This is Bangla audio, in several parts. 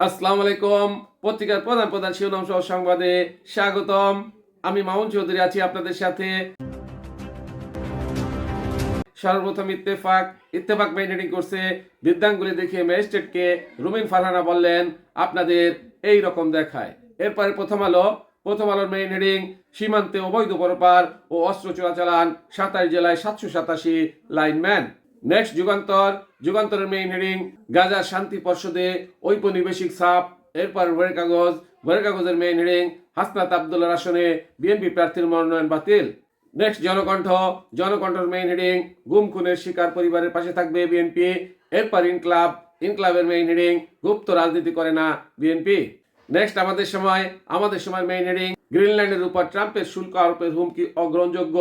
আসসালামু আলাইকুম। পত্রিকার প্রধান প্রধান শিরোনাম সহ সংবাদে স্বাগতম। আমি মামুন চৌধুরী আছি আপনাদের সাথে। সর্বপ্রথম ইত্তেফাক। ইত্তেফাক মেইনটেনিং করছে বৃদ্ধাঙ্গুলি দেখিয়ে ম্যাজিস্ট্রেটকে রুমিন ফারহানা বললেন, আপনাদের এই রকম দেখায়। এরপরে প্রথম আলো। প্রথম আলোর মেইন হেডিং সীমান্তে অবৈধ পরপার ও অস্ত্র চোরাচালান সাতাশ জেলায় সাতশো সাতাশি লাইনম্যান নেক্সট যুগান্তর। যুগান্তরের মেইন হেডিং গাজার শান্তি পর্ষদে ঔপনিবেশিক ছাপ। এরপর ভয়ের কাগজ ভয়ের কাগজের মেইন হেডিং হাসনাত আবদুল্লার আসনে বিএনপি প্রার্থীর মনোনয়ন বাতিল। নেক্সট জনকণ্ঠ। জনকণ্ঠের মেইন হেডিং গুম খুনের শিকার পরিবারের পাশে থাকবে বিএনপি এরপর ইনক্লাব। ইনক্লাবের মেইন হেডিং গুপ্ত রাজনীতি করে না বিএনপি নেক্সট আমাদের সময়। আমাদের সময় মেইন হেডিং গ্রিনল্যান্ডের উপর ট্রাম্পের শুল্ক আরোপের হুমকি অগ্রহণযোগ্য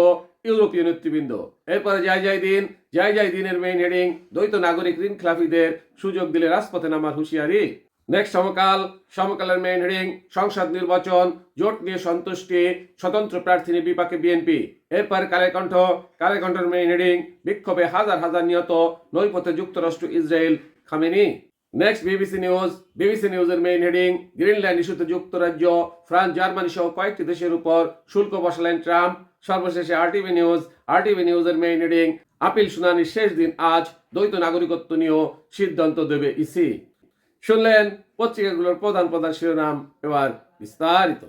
ইউরোপীয় নেতৃবৃন্দ। এরপরে যাই যাই দিন যাই যাই দিনের মেইন হেডিং দ্বৈত নাগরিক ঋণ খেলাফিদের সুযোগ দিলে রাজপথে নামার হুঁশিয়ারি। নেক্সট সমকাল, সমকালের মেইন হেডিং সংসদ নির্বাচন, জোট নিয়ে সন্তুষ্টি, স্বতন্ত্র প্রার্থীর বিপাকে বিএনপি এরপর কালের কণ্ঠ, কালের কণ্ঠের মেইন হেডিং বিক্ষোভে হাজার হাজার নিহত নৈপথে যুক্তরাষ্ট্র, Israel, Khamenei. Next BBC news BBC নিউজের মেইন হেডিং গ্রিনল্যান্ড ইস্যুতে যুক্তরাজ্য ফ্রান্স জার্মানি সহ কয়েকটি দেশের উপর শুল্ক বসালেন ট্রাম্প। সর্বশেষে আরটিভি নিউজ আরটিভি নিউজের মেইন হেডিং আপিল শুনানির শেষ দিন আজ দ্বৈত নাগরিকত্ব নিয়েও সিদ্ধান্ত দেবে ইসি শুনলেন পত্রিকাগুলোর প্রধান প্রধান শিরোনাম, এবার বিস্তারিত।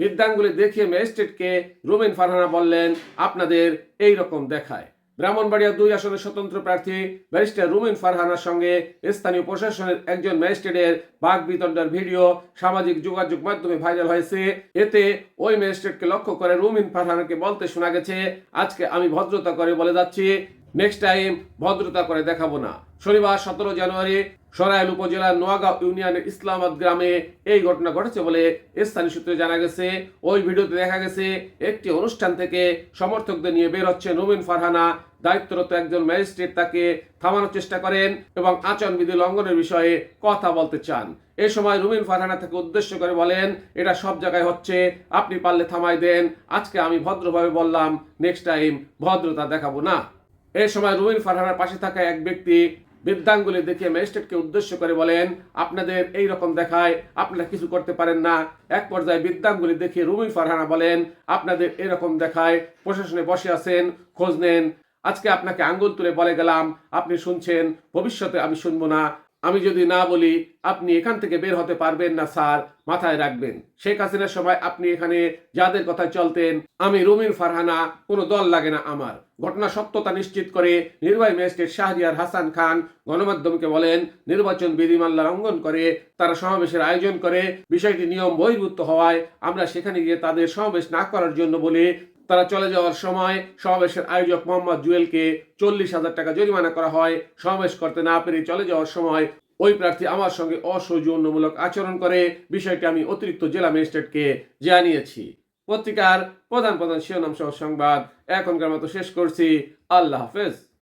বৃদ্ধাঙ্গুলি দেখিয়ে ম্যাজিস্ট্রেটকে রুমিন ফারহানা বললেন, আপনাদের এই রকম দেখায়। ব্রাহ্মণবাড়িয়া দুই আসনের স্বতন্ত্র প্রার্থী ব্যারিস্টার রুমিন ফারহানার সঙ্গে স্থানীয় প্রশাসনের একজন ম্যাজিস্ট্রেটের বাঘ বিতণ্ডার ভিডিও সামাজিক যোগাযোগ মাধ্যমে ভাইরাল হয়েছে। এতে ওই ম্যাজিস্ট্রেটকে লক্ষ্য করে রুমিন ফারহানাকে বলতে শোনা গেছে, আজকে আমি ভদ্রতা করে বলে যাচ্ছি নেক্সট টাইম ভদ্রতা করে দেখাবো না। শনিবার সতেরো জানুয়ারি সরাইল উপজেলার নোয়াগাঁও ইউনিয়নের ইসলামাবাদ গ্রামে এই ঘটনা ঘটেছে বলে স্থানীয় সূত্রে জানা গেছে। ওই ভিডিওতে দেখা গেছে, একটি অনুষ্ঠান থেকে সমর্থকদের নিয়ে বের হচ্ছে নবীন ফারহানা। দায়িত্বরত একজন ম্যাজিস্ট্রেট তাকে থামানোর চেষ্টা করেন এবং আচরণবিধি লঙ্ঘনের বিষয়ে কথা বলতে চান। এ সময় রুমিন ফারহানা থেকে উদ্দেশ্য করে বলেন, এটা সব জায়গায় হচ্ছে, আপনি পারলে থামাই দেন। আজকে আমি ভদ্রভাবে বললাম নেক্সট টাইম ভদ্রতা দেখাবো না। এই সময় রুমিন ফারহানার পাশে থাকা এক ব্যক্তি বৃদ্ধাঙ্গুলি দেখে ম্যাজিস্ট্রেটকে উদ্দেশ্য করে বলেন, আপনাদের এই রকম দেখায় আপনারা কিছু করতে পারেন না। এক পর্যায়ে বৃদ্ধাঙ্গুলি দেখে রুমি ফারহানা বলেন, আপনাদের এরকম দেখায়, প্রশাসনে বসে আছেন, খোঁজ নেন। আজকে আপনাকে আঙ্গুল তুলে বলে গেলাম, আপনি শুনছেন, ভবিষ্যতে আমি শুনব না। আমি যদি না বলি, আপনি এখান থেকে বের হতে পারবেন না, স্যার। মাথায় রাখবেন। শেখ হাসিনার সময় আপনি এখানে যাদের কথা চলতেন, আমি রুমিন ফারহানা, কোনো দল লাগে না আমার। ঘটনা সত্যতা নিশ্চিত করে নির্বাহী ম্যাজিস্ট্রেট শাহরিয়ার হাসান খান গণমাধ্যমকে বলেন, নির্বাচন বিধিমাল্লা লঙ্ঘন করে, তারা সমাবেশের আয়োজন করে, বিষয়টি নিয়ম বহির্ভূত হওয়ায় আমরা সেখানে গিয়ে তাদের সমাবেশ না করার জন্য বলে তারা চলে যাওয়ার সময় সমাবেশের আয়োজক মোহাম্মদ জুয়েলকে চল্লিশ হাজার টাকা জরিমানা করা হয়। সমাবেশ করতে না পেরে চলে যাওয়ার সময় ওই প্রার্থী আমার সঙ্গে অসৌজন্যমূলক আচরণ করে। বিষয়টি আমি অতিরিক্ত জেলা ম্যাজিস্ট্রেটকে জানিয়েছি। পত্রিকার প্রধান প্রধান শিরোনাম সহ সংবাদ এখনকার মতো শেষ করছি। আল্লাহ হাফেজ।